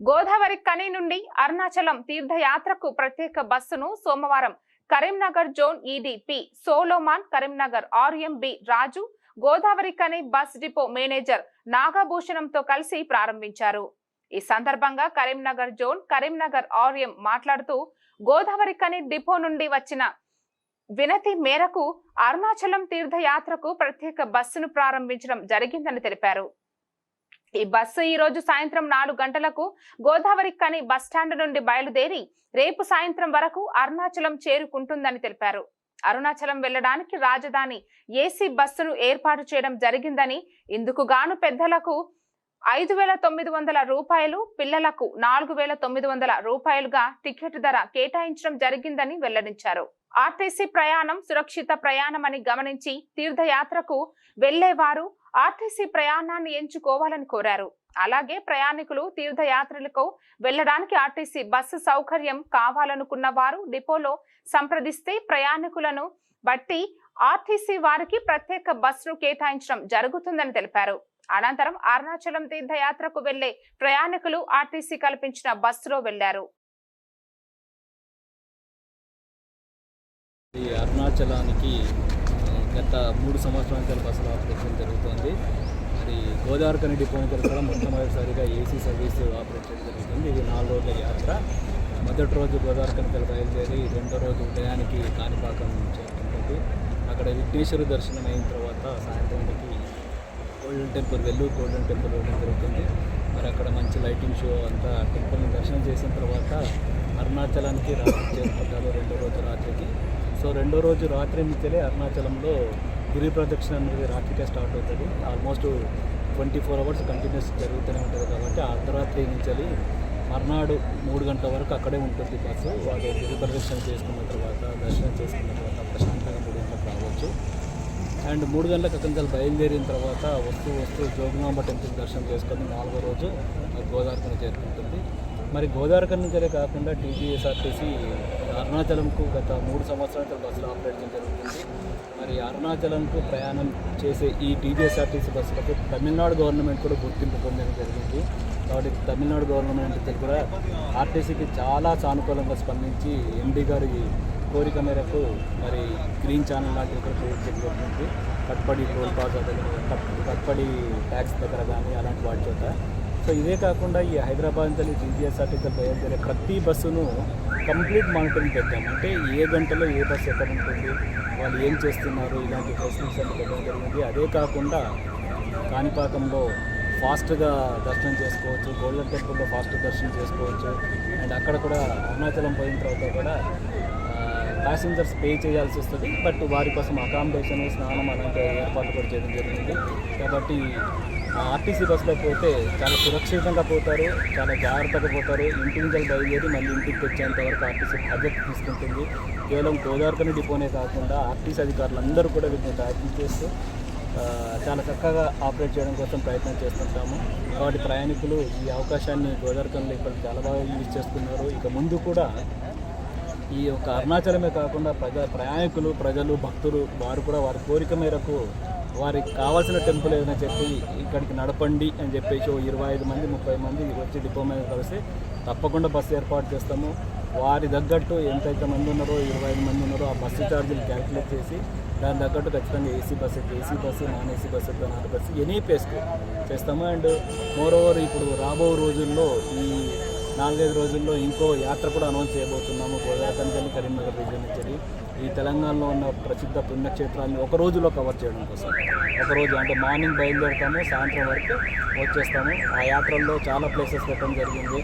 గోదావరి కని నుండి అరుణాచలం తీర్థయాత్రకు ప్రత్యేక బస్సును సోమవారం Karimnagar zone EDP Solomon Karimnagar RM B Raju Godavarikhani bus depot manager నాగభూషణంతో కలిసి ప్రారంభించారు. ఈ సందర్భంగా కరీంనగర్ జోన్ కరీంనగర్ ఆర్ఎం మాట్లాడుతూ గోదావరి కని డిపో నుండి వచ్చిన వినతి మేరకు అరుణాచలం తీర్థయాత్రకు ప్రత్యేక బస్సును ప్రారంభించడం జరిగిందని తెలిపారు. ఈ బస్సు ఈ రోజు సాయంత్రం నాలుగు గంటలకు గోదావరి కని బస్ స్టాండ్ నుండి బయలుదేరి రేపు సాయంత్రం వరకు అరుణాచలం చేరుకుంటుందని తెలిపారు. అరుణాచలం వెళ్ళడానికి రాజధాని ఏసీ బస్సును ఏర్పాటు చేయడం జరిగిందని ఇందుకు గాను పెద్దలకు ఐదు వేల తొమ్మిది వందల రూపాయలు పిల్లలకు నాలుగు వేల తొమ్మిది వందల రూపాయలుగా టికెట్ ధర కేటాయించడం జరిగిందని వెల్లడించారు. ఆర్టీసీ ప్రయాణం సురక్షిత ప్రయాణమని గమనించి తీర్థయాత్రకు వెళ్ళేవారు ఆర్టీసీ ప్రయాణాన్ని ఎంచుకోవాలని కోరారు. అలాగే ప్రయాణికులు తీర్థయాత్రలకు వెళ్ళడానికి ఆర్టీసీ బస్సు సౌకర్యం కావాలనుకున్న వారు డిపోలో సంప్రదిస్తే ప్రయాణికులను బట్టి ఆర్టీసీ వారికి ప్రత్యేక బస్సును కేటాయించడం జరుగుతుందని తెలిపారు. అనంతరం అరుణాచలం తీర్థయాత్రకు వెళ్ళే ప్రయాణికులు ఆర్టీసీ కల్పించిన బస్సులో వెళ్ళారు అరుణాచలానికి గత మూడు సంవత్సరాల కలిపి అసలు ఆపరేషన్ జరుగుతుంది. మరి గోదావరికని డిపో నుంచి కూడా మొట్టమొదటిసారిగా ఏసీ సర్వీస్ ఆపరేట్ చేయడం జరుగుతుంది. ఇది నాలుగు రోజుల యాత్ర. మొదటి రోజు గోదావరికని బయలుదేరి రెండో రోజు ఉదయానికి కాణిపాకం చేరుకుంటుంది. అక్కడ విఘ్నేశ్వర దర్శనం అయిన తర్వాత సాయంత్రానికి golden temple Vellore golden temple వెళ్ళడం జరుగుతుంది. మరి అక్కడ మంచి లైటింగ్ షో అంతా టెంపుల్ని దర్శనం చేసిన తర్వాత అరుణాచలానికి రాత్రి చేరుకుంటారు రెండో రోజు రాత్రికి. సో రెండో రోజు రాత్రి నుంచే అరుణాచలంలో గురి ప్రదక్షిణ అనేది రాత్రికే స్టార్ట్ అవుతుంది. Almost twenty four hours continuous జరుగుతూనే ఉంటుంది కాబట్టి అర్ధరాత్రి నుంచి మర్నాడు మూడు గంటల వరకు అక్కడే ఉంటుంది బస్సు. వాళ్ళు గురి ప్రదక్షిణ చేసుకున్న తర్వాత దర్శనం చేసుకున్న తర్వాత ప్రశాంతంగా మూడు గంటలకు రావచ్చు. అండ్ మూడు గంటలకు అక్కడ నుంచి బయలుదేరిన తర్వాత వస్తూ వస్తూ జోగునాంబ టెంపుల్ దర్శనం చేసుకొని నాలుగో రోజు గోదావరికని చేరుకుంటుంది. మరి గోదావరికని నుంచే కాకుండా టీజీఎస్ఆర్టీసీ అరుణాచలంకు గత మూడు సంవత్సరాల బస్సులు ఆపరేట్ చేయడం జరుగుతుంది. మరి అరుణాచలంకు ప్రయాణం చేసే ఈ టీజీఎస్ఆర్టీసీ బస్సులకు తమిళనాడు గవర్నమెంట్ కూడా గుర్తింపు పొందడం జరిగింది. కాబట్టి తమిళనాడు గవర్నమెంట్ కూడా ఆర్టీసీకి చాలా సానుకూలంగా స్పందించి ఎండీ గారి కోరిక మేరకు మరి గ్రీన్ ఛానల్ లాంటివి కూడా క్రియేట్ చేయడం కట్పడి టోల్ ప్లాజా దగ్గర కట్ కట్పడి ట్యాక్స్ దగ్గర కానీ అలాంటి వాటి చోట సో ఇదే కాకుండా ఈ హైదరాబాద్ నుంచి టీజీఎస్ఆర్టీసీ బయలుదేరే ప్రతి బస్సును కంప్లీట్ మానిటరింగ్ పెట్టాం అంటే ఏ గంటలో ఏ బస్సు ఎక్కడ ఉంటుంది వాళ్ళు ఏం చేస్తున్నారు ఇలాంటి ప్రశ్నలు పెట్టడం జరిగింది. అదే కాకుండా కాణిపాకంలో ఫాస్ట్గా దర్శనం చేసుకోవచ్చు గోల్డెన్ టెంపుల్లో ఫాస్ట్ దర్శనం చేసుకోవచ్చు. అండ్ అక్కడ కూడా అరుణాచలం పోయిన తర్వాత కూడా ప్యాసింజర్స్ పే చేయాల్సి వస్తుంది బట్ వారి కోసం అకామిడేషన్ స్నానం అలాంటి ఏర్పాట్లు కూడా చేయడం జరిగింది. కాబట్టి ఆర్టీసీ బస్సులో పోతే చాలా సురక్షితంగా పోతారు చాలా జాగ్రత్తగా పోతారు. ఇంటి నుంచి బయలుదేరి మళ్ళీ ఇంటికి తెచ్చేంత వరకు ఆర్టీసీ బాధ్యత తీసుకుంటుంది. కేవలం గోదావరికని డిపోనే కాకుండా ఆర్టీసీ అధికారులు అందరూ కూడా వీటిని ప్రయత్నం చేస్తూ చాలా చక్కగా ఆపరేట్ చేయడం కోసం ప్రయత్నం చేస్తుంటాము. కాబట్టి ప్రయాణికులు ఈ అవకాశాన్ని గోదావరికంలో ఇప్పటికి చాలా బాగా యూజ్ చేస్తున్నారు. ఇక ముందు కూడా ఈ యొక్క అరుణాచలమే కాకుండా ప్రజా ప్రయాణికులు ప్రజలు భక్తులు వారు కూడా వారి కోరిక మేరకు వారికి కావాల్సిన టెంపుల్ ఏదైనా చెప్పి ఇక్కడికి నడపండి అని చెప్పేసి ఇరవై ఐదు మంది ముప్పై మంది వచ్చి డిపో మీద కలిసి తప్పకుండా బస్సు ఏర్పాటు చేస్తాము. వారి తగ్గట్టు ఎంతైతే మంది ఉన్నారో ఇరవై ఐదు మంది ఉన్నారో ఆ బస్సు ఛార్జీలు క్యాల్కులేట్ చేసి దాని తగ్గట్టు ఖచ్చితంగా AC bus AC bus non AC bus non bus any ప్లేస్కి చేస్తాము. అండ్ మోర్ ఓవర్ ఇప్పుడు రాబో రోజుల్లో ఈ నాలుగైదు రోజుల్లో ఇంకో యాత్ర కూడా అనౌన్స్ చేయబోతున్నాము. గోదావరి కరీంనగర్ రీజియన్ నుంచి ఈ తెలంగాణలో ఉన్న ప్రసిద్ధ పుణ్యక్షేత్రాన్ని ఒక రోజులో కవర్ చేయడం కోసం. ఒక రోజు అంటే మార్నింగ్ బయలుదేరుతాము సాయంత్రం వరకు వచ్చేస్తాము. ఆ యాత్రల్లో చాలా ప్లేసెస్ పెట్టడం జరిగింది.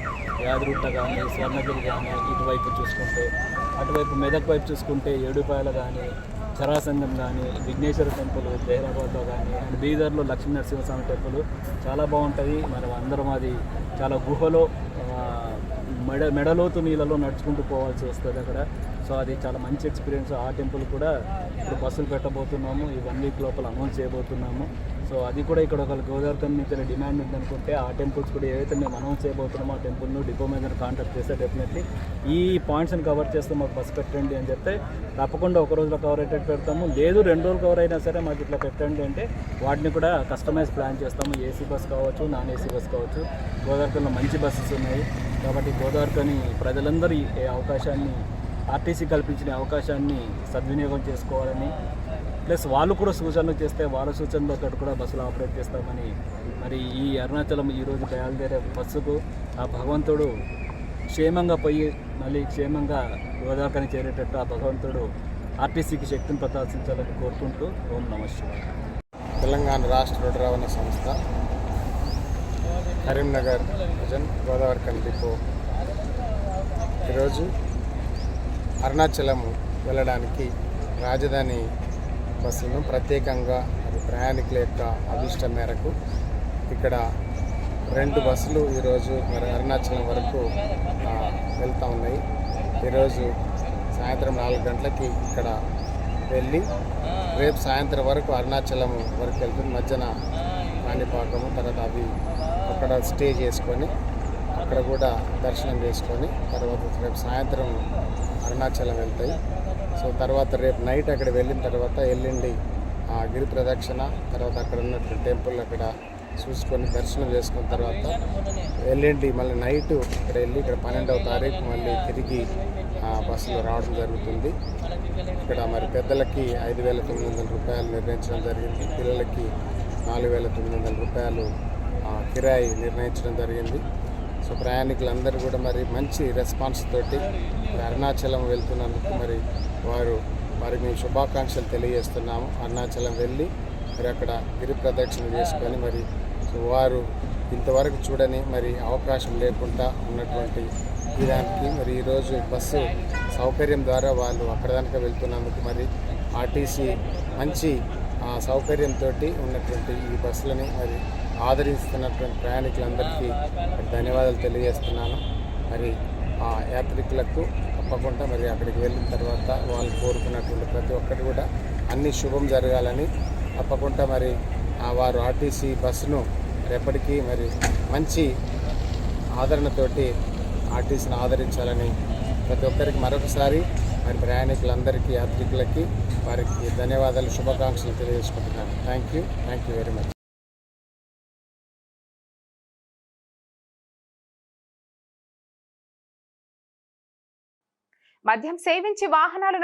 యాదగుట్ట కానీ స్వర్ణగిరి కానీ ఇటువైపు చూసుకుంటే అటువైపు మెదక్ వైపు చూసుకుంటే ఏడుపాయలు కానీ చరాసంగం కానీ విఘ్నేశ్వర టెంపుల్ జైరాబాద్లో కానీ అండ్ బీదర్లో లక్ష్మీ నరసింహస్వామి టెంపుల్ చాలా బాగుంటుంది మనం అందరం అది చాలా గుహలో మెడ మెడలోతు నీళ్ళలో నడుచుకుంటూ పోవాల్సి వస్తుంది అక్కడ. సో అది చాలా మంచి ఎక్స్పీరియన్స్. ఆ టెంపుల్ కూడా ఇప్పుడు బస్సులు పెట్టబోతున్నాము. ఈ వన్ వీక్ లోపల అనౌన్స్ చేయబోతున్నాము. సో అది కూడా ఇక్కడ ఒక గోదావరి నుంచి డిమాండ్ ఉందనుకుంటే ఆ టెంపుల్స్ కూడా ఏవైతే మేము అనౌన్స్ చేయబోతున్నామో ఆ టెంపుల్ను డిపో మీద కాంటాక్ట్ చేస్తే డెఫినెట్లీ ఈ పాయింట్స్ని కవర్ చేస్తే మాకు బస్ పెట్టండి అని చెప్తే తప్పకుండా ఒక రోజులో కవర్ అయ్యేటట్టు పెడతాము. లేదు రెండు రోజులు కవర్ అయినా సరే మాకు ఇట్లా పెట్టండి అంటే వాటిని కూడా కస్టమైజ్ ప్లాన్ చేస్తాము. ఏసీ బస్ కావచ్చు నాన్ ఏసీ బస్ కావచ్చు. గోదావరిలో మంచి బస్సెస్ ఉన్నాయి. కాబట్టి గోదావరికని ప్రజలందరూ ఈ అవకాశాన్ని ఆర్టీసీ కల్పించిన అవకాశాన్ని సద్వినియోగం చేసుకోవాలని ప్లస్ వాళ్ళు కూడా సూచనలు చేస్తే వాళ్ళ సూచనలతో కూడా బస్సులు ఆపరేట్ చేస్తామని మరి ఈ అరుణాచలం ఈరోజు బయలుదేరే బస్సుకు ఆ భగవంతుడు క్షేమంగా పోయి మళ్ళీ క్షేమంగా గోదావరికని చేరేటట్టు ఆ భగవంతుడు ఆర్టీసీకి శక్తిని ప్రదర్శించాలని కోరుకుంటూ ఓం నమస్కారం తెలంగాణ రాష్ట్ర రోడ్డు రవాణా సంస్థ కరీంనగర్ భజన్ గోదావరి కండిపో ఈరోజు అరుణాచలం వెళ్ళడానికి రాజధాని బస్సులను ప్రత్యేకంగా అది ప్రయాణికుల యొక్క అభిష్టం మేరకు ఇక్కడ రెండు బస్సులు ఈరోజు మరి అరుణాచలం వరకు వెళ్తూ ఉన్నాయి. ఈరోజు సాయంత్రం నాలుగు గంటలకి ఇక్కడ వెళ్ళి రేపు సాయంత్రం వరకు అరుణాచలం వరకు వెళ్తుంది మధ్యన కాణిపాకము తర్వాత అవి అక్కడ స్టే చేసుకొని అక్కడ కూడా దర్శనం చేసుకొని తర్వాత రేపు సాయంత్రం అరుణాచలం వెళ్తాయి. సో తర్వాత రేపు నైట్ అక్కడ వెళ్ళిన తర్వాత ఎల్లుండి ఆ గిరి ప్రదక్షిణ తర్వాత అక్కడ ఉన్నటువంటి టెంపుల్ అక్కడ చూసుకొని దర్శనం చేసుకున్న తర్వాత ఎల్లుండి మళ్ళీ నైట్ ఇక్కడ వెళ్ళి ఇక్కడ పన్నెండవ తారీఖు మళ్ళీ తిరిగి బస్సులో రావడం జరుగుతుంది. ఇక్కడ మరి పెద్దలకి ఐదు వేల తొమ్మిది వందల రూపాయలు నిర్ణయించడం జరిగింది. పిల్లలకి నాలుగు వేల తొమ్మిది వందల రూపాయలు కిరాయి నిర్ణయించడం జరిగింది. సో ప్రయాణికులందరూ కూడా మరి మంచి రెస్పాన్స్ తోటి అరుణాచలం వెళ్తున్నందుకు మరి వారు వారికి మేము శుభాకాంక్షలు తెలియజేస్తున్నాము. అరుణాచలం వెళ్ళి మరి అక్కడ గిరి ప్రదక్షిణ చేసుకొని మరి సో వారు ఇంతవరకు చూడని మరి అవకాశం లేకుండా ఉన్నటువంటి దానికి మరి ఈరోజు బస్సు సౌకర్యం ద్వారా వాళ్ళు అక్కడ దానికి వెళ్తున్నందుకు మరి ఆర్టీసీ మంచి సౌకర్యంతో ఉన్నటువంటి ఈ బస్సులని మరి ఆదరిస్తున్నటువంటి ప్రయాణికులందరికీ ధన్యవాదాలు తెలియజేస్తున్నాను. మరి ఆ యాత్రికులకు తప్పకుండా మరి అక్కడికి వెళ్ళిన తర్వాత వాళ్ళు కోరుకున్నటువంటి ప్రతి ఒక్కటి కూడా అన్ని శుభం జరగాలని తప్పకుండా మరి ఆ వారు ఆర్టీసీ బస్సును మరి మరి మంచి ఆదరణతోటి ఆర్టీసీని ఆదరించాలని ప్రతి ఒక్కరికి మరొకసారి మరి ప్రయాణికులందరికీ యాత్రికులకి వారికి ధన్యవాదాలు శుభాకాంక్షలు తెలియజేసుకుంటున్నాను. Thank you thank you very much మద్యం సేవించి వాహనాలు